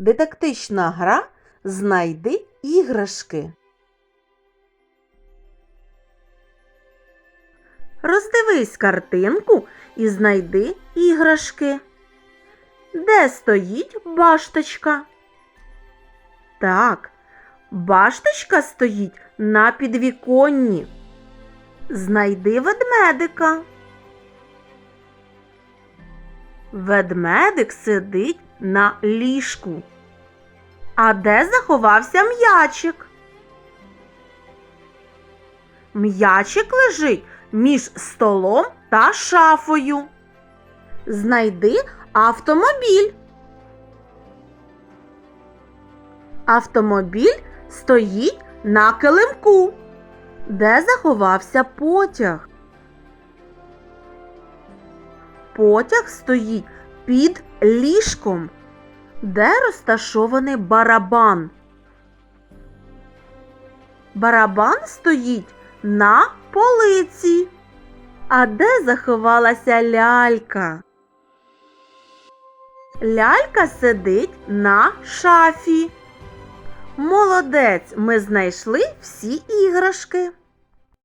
Дидактична гра Знайди іграшки. Роздивись картинку і знайди іграшки. Де стоїть башточка? Так, башточка стоїть на підвіконні. Знайди ведмедика. Ведмедик сидить на ліжку. А де заховався м'ячик? М'ячик лежить між столом та шафою. Знайди автомобіль. Автомобіль стоїть на килимку. Де заховався потяг? Потяг стоїть під ліжком. Де розташований барабан? Барабан стоїть на полиці. А де заховалася лялька? Лялька сидить на шафі. Молодець, ми знайшли всі іграшки.